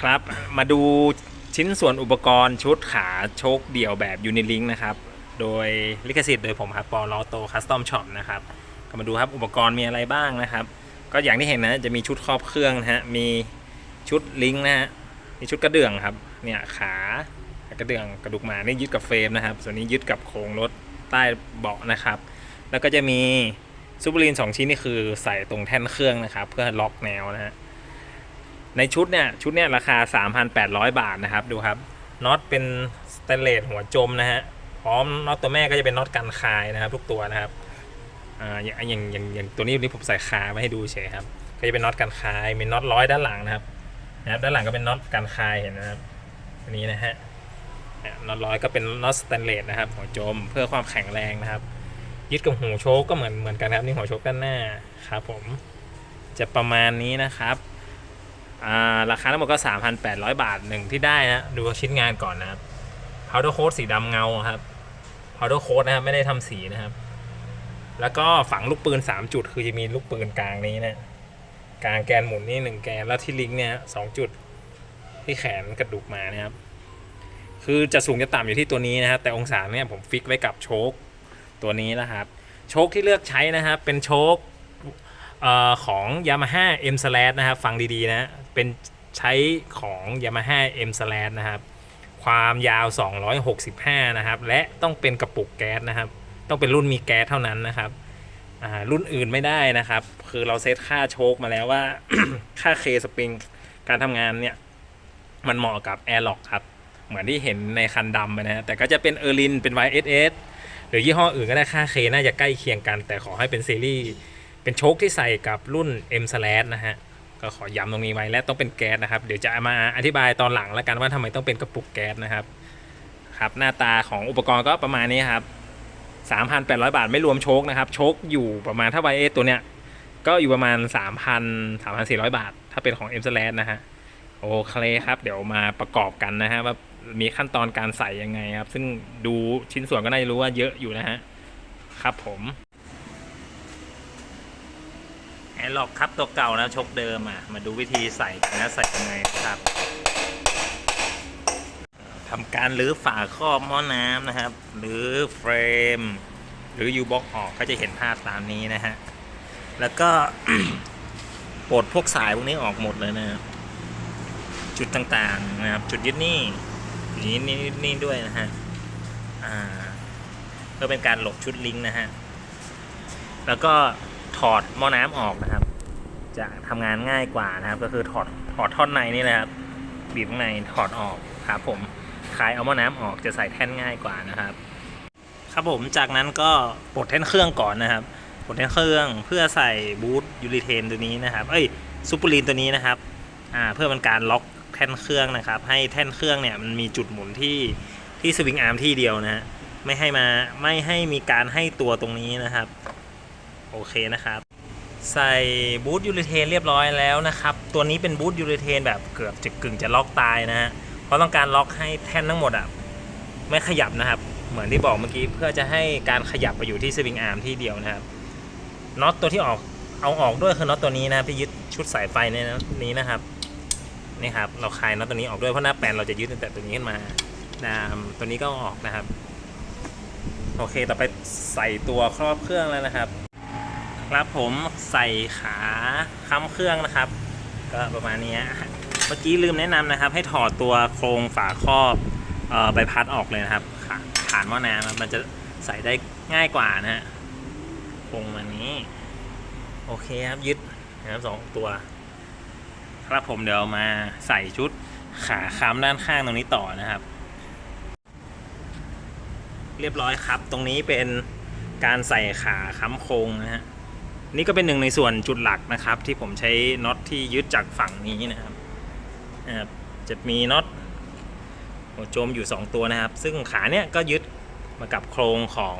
ครับมาดูชิ้นส่วนอุปกรณ์ชุดขาโชคเดี่ยวแบบยูนิลิงนะครับ โดยลิขสิทธิ์โดยผมครับปอลอโตคัสตอมช็อปนะครับก็มาดูครับอุปกรณ์มีอะไรบ้างนะครับ ก็อย่างที่เห็นนะจะมีชุดครอบเครื่องนะฮะมีชุดลิงก์นะฮะมีชุดกระเดื่องครับเนี่ยขากระเดื่องกระดูกหมานี่ยึดกับเฟรมนะครับ ส่วนนี้ยึดกับโครงรถใต้เบาะนะครับ แล้วก็จะมีซูเปอร์ลีนสองชิ้นนี่คือใส่ตรงแท่นเครื่องนะครับ เพื่อล็อกแนวนะฮะ ในชุดเนี่ยชุดเนี่ยราคา 3,800 บาทนะครับดูครับน็อตเป็นสเตนเลสหัวจมนะฮะพร้อมน็อตตัวแม่ก็จะเป็นน็อตกันคายนะครับ ทุกตัวนะครับอ่าอย่างอย่างอย่างอย่างตัวนี้นี่ผมใส่คาไว้ให้ดูเฉยครับก็จะเป็นน็อตกันคายมีน็อตร้อยด้านหลังนะครับนะครับด้านหลังก็เป็นน็อตกันคายเห็นนะครับอันนี้นะฮะน็อตร้อยก็เป็นน็อตสแตนเลสนะครับหัวจมเพื่อความแข็งแรงนะครับ ยึดกับหูโชคก็เหมือนเหมือนกันครับนี่หัวโชคด้านหน้าครับผมจะประมาณนี้นะครับ อ่าราคาทั้งหมดก็ 3,800 บาทหนึ่งที่ได้นะ ดูชิ้นงานก่อนนะครับ powder c o a สีดำเงาครับ powder coat นะครับไม่ได้ทำสีนะครับ แล้วก็ฝังลูกปืน 3 จุด คือจะมีลูกปืนกลางนี้นะกลางแกนหมุนนี่หนึ่งแกนแล้วที่ลิงก์เนี่ยสองจุดที่แขนกระดูกมานะครับ คือจะสูงจะต่ำอยู่ที่ตัวนี้นะครับ แต่องศาเนี่ยผมฟิกไว้กับโชคตัวนี้นะครับ โชคที่เลือกใช้นะครับเป็นโชคออของ Yamaha M Slash นะครับ ฟังดี ๆ นะ เป็นใช้ของ Yamaha M Slash นะครับ ความยาว 265 นะครับ และต้องเป็นกระปุกแก๊สนะครับ ต้องเป็นรุ่นมีแก๊สเท่านั้นนะครับรุ่นอื่นไม่ได้นะครับ คือเราเซตค่าโชคมาแล้วว่า ค่าเคสปริงการทำงานเนี่ย มันเหมาะกับ Airlock ครับ เหมือนที่เห็นในคันดำไปนะฮะแต่ก็จะเป็นเออร์ลินเป็น YSS หรือยี่ห้ออื่นก็ได้ค่าเคน่าจะใกล้เคียงกัน แต่ขอให้เป็นซีรีส์เป็นโชคที่ใส่กับรุ่น M slash นะฮะ ก็ขอย้ำตรงนี้ไว้และต้องเป็นแก๊สนะครับ เดี๋ยวจะมาอธิบายตอนหลังแล้วกันว่าทำไมต้องเป็นกระปุกแก๊สนะครับครับ หน้าตาของอุปกรณ์ก็ประมาณนี้ครับ 3,800 บาทไม่รวมโชคนะครับ โชคอยู่ประมาณถ้าไวเอตัวเนี้ยก็อยู่ประมาณ 3,000 3,400 บาท ถ้าเป็นของ M s l a s นะฮะโอเคครับ เดี๋ยวมาประกอบกันนะฮะว่ามีขั้นตอนการใส่ยังไงครับ ซึ่งดูชิ้นส่วนก็น่าจะรู้ว่าเยอะอยู่นะฮะครับผม แอร์ล็อกครับตัวเก่านะชกเดิมอะ มาดูวิธีใส่นะใส่ยังไงครับทำการรื้อฝาครอบหม้อน้ำนะครับ หรือเฟรม หรือยูบ็อกออกก็จะเห็นภาพตามนี้นะฮะ แล้วก็ปลดพวกสายพวกนี้ออกหมดเลยนะครับจุดต่างๆนะครับ จุดยึดนี่จุดนี้นี่นี่ด้วยนะฮะอ่าเพื่อเป็นการหลบชุดลิงนะฮะ แล้วก็ถอดหม้อน้ำออกนะครับ จะทำงานง่ายกว่านะครับ ก็คือถอดถอดท่อนในนี่แหละครับบีบข้างในถอดออกครับผมคลายเอาหม้อน้ำออกจะใส่แท่นง่ายกว่านะครับ ครับผมจากนั้นก็ปลดแท่นเครื่องก่อนนะครับปลดแท่นเครื่องเพื่อใส่บูทยูริเทนตัวนี้นะครับ เอ้ยซูเปอร์ลีนตัวนี้นะครับอ่าเพื่อเป็นการล็อกแท่นเครื่องนะครับ ให้แท่นเครื่องเนี่ยมันมีจุดหมุนที่ที่สวิงอาร์มที่เดียวนะฮะไม่ให้มาไม่ให้มีการให้ตัวตรงนี้นะครับ โอเคนะครับ ใส่บูทยูริเทนเรียบร้อยแล้วนะครับ ตัวนี้เป็นบูทยูริเทนแบบเกือบจะกึ่งจะล็อกตายนะฮะ เพราะต้องการล็อกให้แท่นทั้งหมดอะไม่ขยับนะครับ เหมือนที่บอกเมื่อกี้เพื่อจะให้การขยับไปอยู่ที่สวิงอาร์มที่เดียวนะครับ น็อตตัวที่ออกเอาออกด้วยคือน็อตตัวนี้นะที่ยึดชุดสายไฟในนี้นะครับ นี่ครับเราคลายน็อตตัวนี้ออกด้วยเพราะหน้าแปลนเราจะยึดตั้งแต่ตัวนี้ขึ้นมาดามตัวนี้ก็ออกนะครับ โอเค ต่อไปใส่ตัวครอบเครื่องแล้วนะครับ ครับผมใส่ขาค้ำเครื่องนะครับ ก็ประมาณนี้เมื่อกี้ลืมแนะนำนะครับ ให้ถอดตัวโครงฝาครอบใบพัดออกเลยนะครับขาฐานหม้อน้ำมันจะใส่ได้ง่ายกว่านะฮะโครงมานี้ โอเคครับยึดนะครับสองตัวครับผมเดี๋ยวมาใส่ชุดขาค้ำด้านข้างตรงนี้ต่อนะครับ เรียบร้อยครับ ตรงนี้เป็นการใส่ขาค้ำโครงนะฮะ นี่ก็เป็นหนึ่งในส่วนจุดหลักนะครับ ที่ผมใช้น็อตที่ยึดจากฝั่งนี้นะครับนะครับจะมีน็อตหัวโจมอยู่ 2 ตัวนะครับ ซึ่งขาเนี้ยก็ยึดมากับโครงของ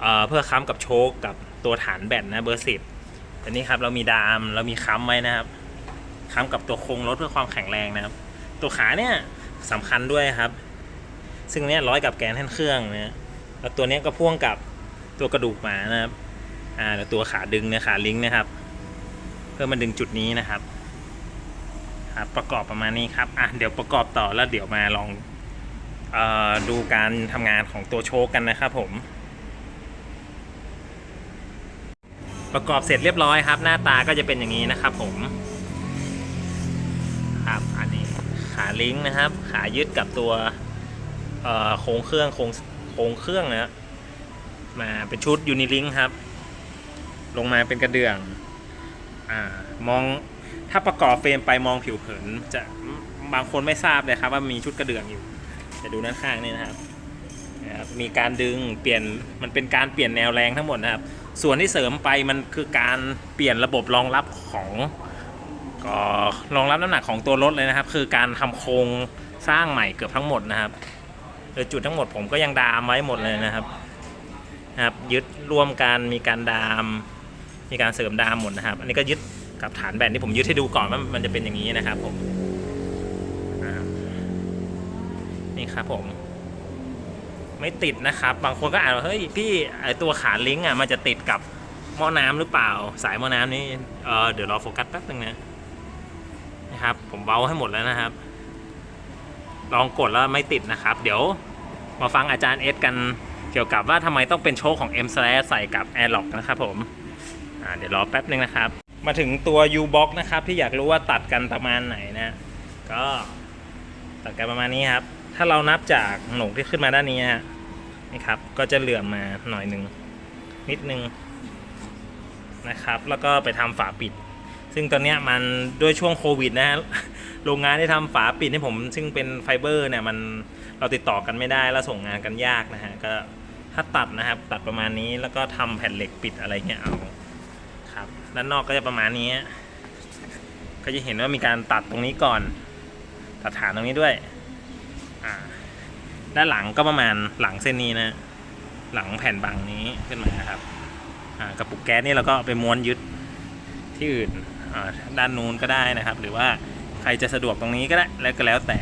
เออเพื่อค้ำกับโชคกับตัวฐานแบตนะเบอร์สิบแต่นี่ครับเรามีดามเรามีค้ำไว้นะครับค้ำกับตัวโครงรถเพื่อความแข็งแรงนะครับ ตัวขาเนี่ยสำคัญด้วยครับ ซึ่งเนี้ยร้อยกับแกนแท่นเครื่องนะแล้วตัวเนี้ยก็พ่วงกับตัวกระดูกหมานะครับ อ่าแล้วตัวขาดึงเนี่ยขาลิงก์นะครับ เพื่อมันดึงจุดนี้นะครับครับประกอบประมาณนี้ครับอะเดี๋ยวประกอบต่อแล้วเดี๋ยวมาลองออดูการทำงานของตัวโชคกันนะครับผมประกอบเสร็จเรียบร้อยครับ หน้าตาก็จะเป็นอย่างนี้นะครับผมครับอันนี้ขาลิงก์นะครับ ขายึดกับตัวโครงเครื่องโครงโครงเครื่องนะฮะมาเป็นชุดยูนิลิงครับ ลงมาเป็นกระเดื่องอ่ามองถ้าประกอบเฟรมไปมองผิวเผิน จะบางคนไม่ทราบเลยครับว่ามีชุดกระเดื่องอยู่จะดูด้านข้างนี่นะครับนะครับ มีการดึงเปลี่ยนมันเป็นการเปลี่ยนแนวแรงทั้งหมดนะครับ ส่วนที่เสริมไปมันคือการเปลี่ยนระบบรองรับของก็รองรับน้ำหนักของตัวรถเลยนะครับ คือการทำโครงสร้างใหม่เกือบทั้งหมดนะครับโดยจุดทั้งหมดผมก็ยังดามไว้หมดเลยนะครับนะครับ ยึดร่วมกันมีการดาม มีการเสริมดามหมดนะครับ อันนี้ก็ยึดกับฐานแบนที่ผมยึดให้ดูก่อนว่ามันจะเป็นอย่างนี้นะครับผมนี่ครับผม ไม่ติดนะครับ บางคนก็อ่านว่าเฮ้ยพี่ไอตัวขาลิงก์อะมันจะติดกับหม้อน้ำหรือเปล่า สายหม้อน้ำนี่เออเดี๋ยวรอโฟกัสแป๊บนึงนะนะครับ ผมเบาให้หมดแล้วนะครับ ลองกดแล้วไม่ติดนะครับ เดี๋ยวมาฟังอาจารย์เอสกันเกี่ยวกับว่าทำไมต้องเป็นโชคของ M ใส่กับ Airlock นะครับผม อ่าเดี๋ยวรอแป๊บนึงนะครับ มาถึงตัว U box นะครับ ที่อยากรู้ว่าตัดกันประมาณไหนนะ ก็ตัดกันประมาณนี้ครับ ถ้าเรานับจากหนกที่ขึ้นมาด้านนี้ฮะนี่ครับ ก็จะเหลื่อมมาหน่อยหนึ่งนิดนึงนะครับ แล้วก็ไปทำฝาปิด ซึ่งตอนนี้มันด้วยช่วงโควิดนะฮะโรงงานที่ทำฝาปิดให้ผม ซึ่งเป็นไฟเบอร์เนี่ยมันเราติดต่อกันไม่ได้แล้วส่งงานกันยากนะฮะก็ถ้าตัดนะครับ ตัดประมาณนี้แล้วก็ทำแผ่นเหล็กปิดอะไรเงี้ยเอา ด้านนอกก็จะประมาณนี้ ก็จะเห็นว่ามีการตัดตรงนี้ก่อน ตัดฐานตรงนี้ด้วยด้านหลังก็ประมาณหลังเส้นนี้นะ หลังแผ่นบางนี้ขึ้นมาครับกระปุกแก๊สนี่เราก็ไปม้วนยึดที่อื่นด้านนู้นก็ได้นะครับ หรือว่าใครจะสะดวกตรงนี้ก็ได้แล้วก็แล้วแต่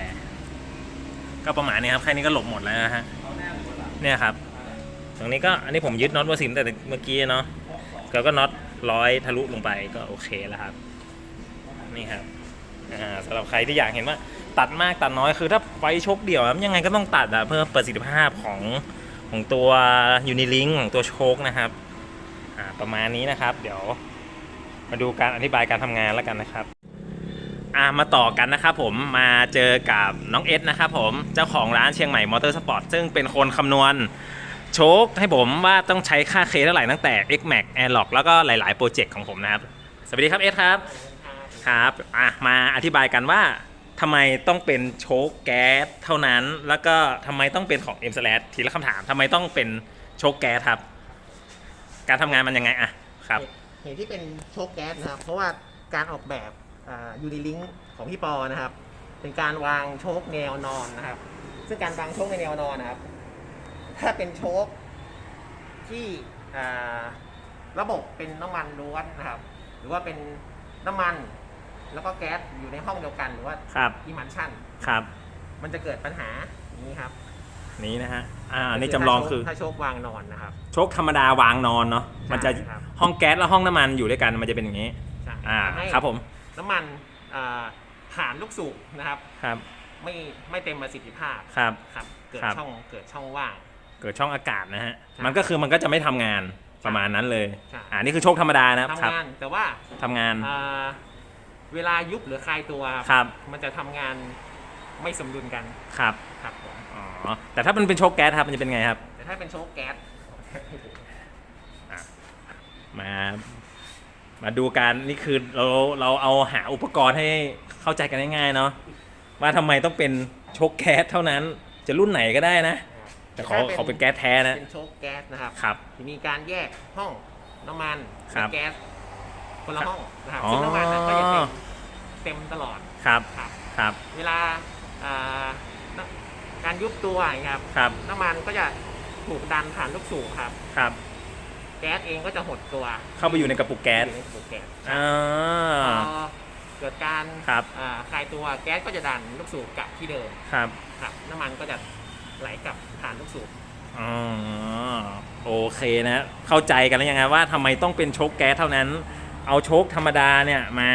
ก็ประมาณนี้ครับแค่นี้ก็หลบหมดแล้วนะฮะเนี่ยครับ ตรงนี้ก็อันนี้ผมยึดน็อตวาสิมแต่เมื่อกี้เนาะแล้วก็น็อต ร้อยทะลุลงไปก็โอเคแล้วครับ นี่ครับสำหรับใครที่อยากเห็นว่าตัดมากตัดน้อยคือถ้าไฟชกเดี่ยวอะยังไงก็ต้องตัดอะเพื่อประสิทธิภาพของของตัวยูนิลิงของตัวโชคนะครับประมาณนี้นะครับ เดี๋ยวมาดูการอธิบายการทำงานแล้วกันนะครับอามาต่อกันนะครับผมมาเจอกับน้องเอสนะครับผมเจ้าของร้านเชียงใหม่มอเตอร์สปอร์ตซึ่งเป็นคนคำนวณ โชคให้ผมว่าต้องใช้ค่าเคเท่าไหร่ตั้งแต่ X Max Airlock แล้วก็หลายๆโปรเจกต์ของผมนะครับ สวัสดีครับเอสครับครับอะมาอธิบายกันว่าทำไมต้องเป็นโชคแก๊สเท่านั้น แล้วก็ทำไมต้องเป็นของ M s l a s ทีละคำถามทำไมต้องเป็นโชคแก๊สครับ การทำงานมันยังไงอะครับเหตุที่เป็นโชคแก๊สนะครับ เพราะว่าการออกแบบยูนิลิงของพี่ปอนะครับ เป็นการวางโชคแนวนอนนะครับ ซึ่งการวางโชคในแนวนอนนะครับ ถ้าเป็นโชคที่อ่าระบบเป็นน้ำมันล้วนนะครับ หรือว่าเป็นน้ำมัน แล้วก็แก๊สอยู่ในห้องเดียวกันหรือว่าครับ อิมันชั่นครับ มันจะเกิดปัญหาอย่างนี้ครับนี้นะฮะ อ่านี่จำลองคือ ถ้าโชควางนอนนะครับ โชคธรรมดาวางนอนเนาะ มันจะใช่ครับ ห้องแก๊สและห้องน้ำมันอยู่ด้วยกันมันจะเป็นอย่างนี้ ใช่อ่า ทำให้ครับผม น้ำมันอ่าผ่านลูกสูบนะครับ ครับ ไม่ไม่เต็มประสิทธิภาพครับ ครับ เกิดครับ ช่องเกิดช่องว่าง เกิดช่องอากาศนะฮะใช่มันก็คือมันก็จะไม่ทำงานประมาณนั้นเลยใช่อ่านี่คือโชคธรรมดานะครับทำครับงานแต่ว่าทำงานอ่าเวลายุบหรือคลายตัวครับมันจะทำงานไม่สมดุลกันครับครับผมอ๋อแต่ถ้ามันเป็นโชคแก๊สครับมันจะเป็นไงครับ แต่ถ้าเป็นโชคแก๊ส มา มาดูกันนี่คือเราเราเอาหาอุปกรณ์ให้เข้าใจกันง่ายๆเนาะว่าทำไมต้องเป็นโชคแก๊สเท่านั้น จะรุ่นไหนก็ได้นะ แต่ขอขอเป็นแก๊สแท้นะ เป็นโชคแก๊สนะครับครับ จะมีการแยกห้องน้ำมันครับและแก๊สคนละห้องนะครับอ๋อซึ่งน้ำมันน่ะก็จะเต็มเต็มตลอดครับ ครับ ครับ เวลาอ่าน้ำการยุบตัวอย่างเงี้ยครับครับ น้ำมันก็จะถูกดันผ่านลูกสูบครับ ครับ แก๊สเองก็จะหดตัวเข้าไปอยู่ในกระปุกแก๊สอยู่ในกระปุกแก๊สอ่า พอเกิดการครับ อ่าคลายตัวแก๊สก็จะดันลูกสูบกลับที่เดิมครับ ครับน้ำมันก็จะ ไหลกลับผ่านลูกสูบอ๋อโอเคนะ เข้าใจกันแล้วยังไงว่าทำไมต้องเป็นโชคแก๊สเท่านั้น เอาโชคธรรมดาเนี่ยมา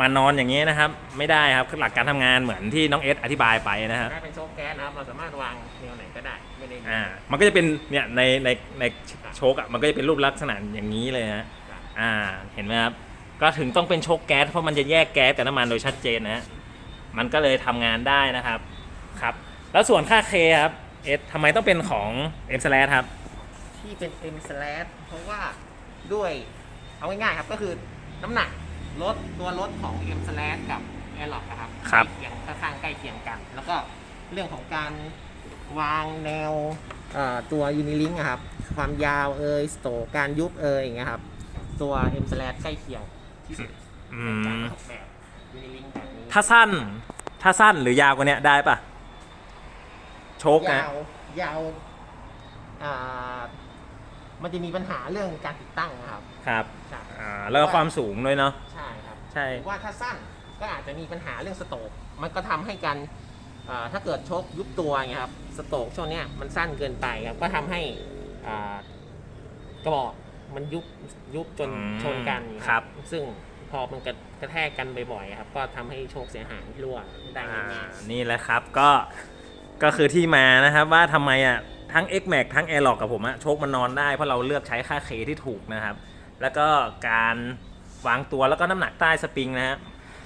มานอนอย่างนี้นะครับ ไม่ได้ครับหลักการทำงานเหมือนที่น้องเอสอธิบายไปนะครับ ถ้าเป็นโชคแก๊สนะครับเราสามารถวางแนวไหนก็ได้ไม่ได้อ่า มันก็จะเป็นเนี่ยในในในโชคอะมันก็จะเป็นรูปลักษณะอย่างนี้เลยฮะอ่า เห็นไหมครับ ก็ถึงต้องเป็นโชคแก๊สเพราะมันจะแยกแก๊สกับน้ำมันโดยชัดเจนนะฮะมันก็เลยทำงานได้นะครับครับ แล้วส่วนค่าเคครับเอสทำไมต้องเป็นของเอ็มสแลครับ ที่เป็น M slash เพราะว่าด้วยเอาง่ายๆครับก็คือน้ำหนักรถตัวรถของ M slash กับ a i r l o c นะครับครับ ใกล้เคียงค่อนข้างใกล้เคียงกัน แล้วก็เรื่องของการวางแนวเอ่อตัว Unilink อะครับ ความยาวเอยสโตรกการยุบเอยอย่างเงี้ยครับ ตัว M slash ใกล้เคียงที่สุดอืในการม ออกแบบ Unilink แบบนี้ ถ้าสั้น ถ้าสั้นหรือยาวกว่าเนี้ยได้ปะ โชคนะ ยาวยาวอ่ามันจะมีปัญหาเรื่องการติดตั้งนะครับครับใช่อ่าแล้วก็ความสูงด้วยเนาะใช่ครับใช่ หรือว่าถ้าสั้นก็อาจจะมีปัญหาเรื่องสโตรกมันก็ทำให้การอ่าถ้าเกิดชกยุบตัวไงครับสโตรกช่วงเนี้ยมันสั้นเกินไปครับก็ทำให้อ่ากระบอกมันยุบยุบจนอืมชนกันครับซึ่งพอมันกระกระแทกกันบ่อยๆครับก็ทำให้โชคเสียหายรั่วได้อ่าง่ายนี่แหละครับก็ ก็คือที่มานะครับว่าทำไมอะทั้ง X Max ทั้ง a i r l o c กับผมอะโชคมันนอนได้เพราะเราเลือกใช้ค่าเคที่ถูกนะครับ แล้วก็การวางตัวแล้วก็น้ำหนักใต้สปริงนะฮะ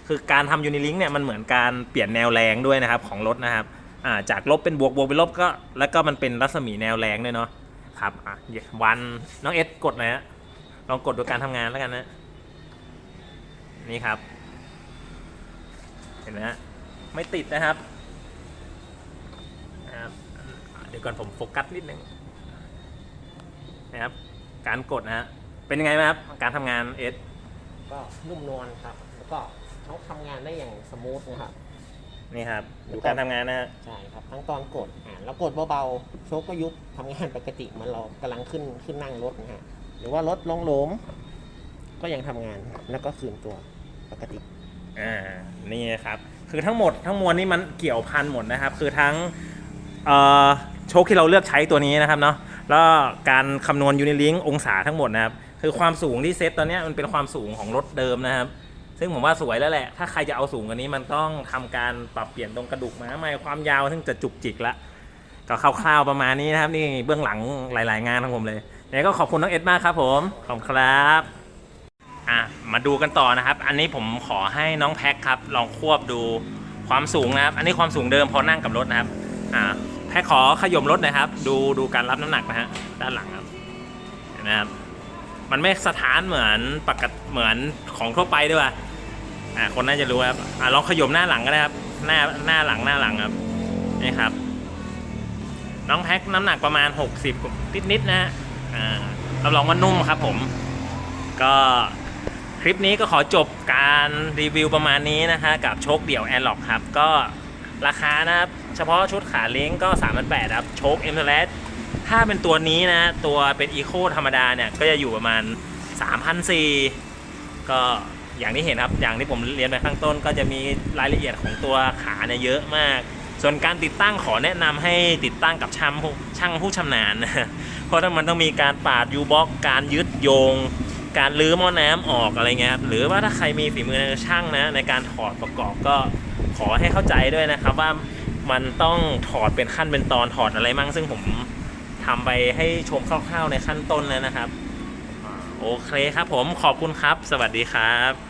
คือการทำยูนิลิงเนี่ยมันเหมือนการเปลี่ยนแนวแรงด้วยนะครับของรถนะครับาจากลบเป็นบวกบวกเป็นลบก็แล้วก็มันเป็นรัศมีแนวแรงด้วยเนาะครับวันน้องเอสกดหนะฮะลองกดดูการทำงานแล้วกันนะนี่ครับ เห็นไหมฮะไม่ติดนะครับ เดี๋ยวก่อนผมโฟกัสนิดนึงนะครับ การกดนะฮะเป็นยังไงบ้างครับ การทำงานเอสๆก็นุ่มนวลครับ แล้วก็เขาทำงานได้อย่างสมูทนะครับ นี่ครับดูการทำงานนะฮะใช่ครับ ทั้งตอนกดอ่าแล้วกดเบาๆโชคก็ยุบทำงานปกติเหมือนเรากำลังขึ้นขึ้นนั่งรถนะฮะหรือว่ารถลงหลมก็ยังทำงานแล้วก็คืนตัวปกติ อ่านี่ครับ คือทั้งหมดทั้งมวลนี่มันเกี่ยวพันหมดนะครับ คือทั้งเอ่อ โชคที่เราเลือกใช้ตัวนี้นะครับเนาะแล้วการคำนวณยูนิลิงองศาทั้งหมดนะครับ คือความสูงที่เซตตอนนี้มันเป็นความสูงของรถเดิมนะครับ ซึ่งผมว่าสวยแล้วแหละ ถ้าใครจะเอาสูงกว่านี้มันต้องทำการปรับเปลี่ยนตรงกระดูกม้าใหม่ความยาวซึ่งจะจุกจิกละก็คร่าวๆประมาณนี้นะครับ นี่เบื้องหลังหลาย ๆ งานของผมเลยยังไงก็ขอบคุณน้องเอ็ดมากครับ ผมขอบคุณครับอะมาดูกันต่อนะครับ อันนี้ผมขอให้น้องแพ็คครับ ลองควบดูความสูงนะครับ อันนี้ความสูงเดิมพอนั่งกับรถนะครับอ่า แพ็คขอขยมรถนะครับ ดูดูการรับน้ำหนักนะฮะด้านหลังครับเห็นไหมครับมันไม่สถานเหมือนปกติเหมือนของทั่วไปด้วยว่ะอ่าคนน่าจะรู้ครับอ่าลองขยมหน้าหลังก็ได้ครับหน้าหน้าหลังหน้าหลังครับนี่ครับ น้องแพ็คน้ำหนักประมาณ 60นิดนิดๆนะฮะอ่ารับรองว่านุ่มครับ ผม ก็คลิปนี้ก็ขอจบการรีวิวประมาณนี้นะคะกับโชคเดี่ยวแอร์ล็อกครับก็ ราคานะครับ เฉพาะชุดขาเล้งก็3 8 0 0ครับโชคเอ็มเลสถ้าเป็นตัวนี้นะ ตัวเป็นอีโคธรรมดาเนี่ย ก็จะอยู่ประมาณ3,400ก็อย่างที่เห็นครับ อย่างที่ผมเรียนไปข้างต้น ก็จะมีรายละเอียดของตัวขาเนี่ยเยอะมาก ส่วนการติดตั้งขอแนะนำให้ติดตั้งกับช่างผู้ช่างผู้ชำนาญนะเพราะถ้ามันต้องมีการปาดยูบ็อกการยึดโยง การลื้อหม้อน้ำออกอะไรเงี้ยครับหรือว่าถ้าใครมีฝีมือในช่างนะในการถอดประกอบก็ ขอให้เข้าใจด้วยนะครับว่ามันต้องถอดเป็นขั้นเป็นตอนถอดอะไรมั่งซึ่งผมทำไปให้ชมคร่าวๆในขั้นต้นแล้วนะครับ โอเคครับผมขอบคุณครับ สวัสดีครับ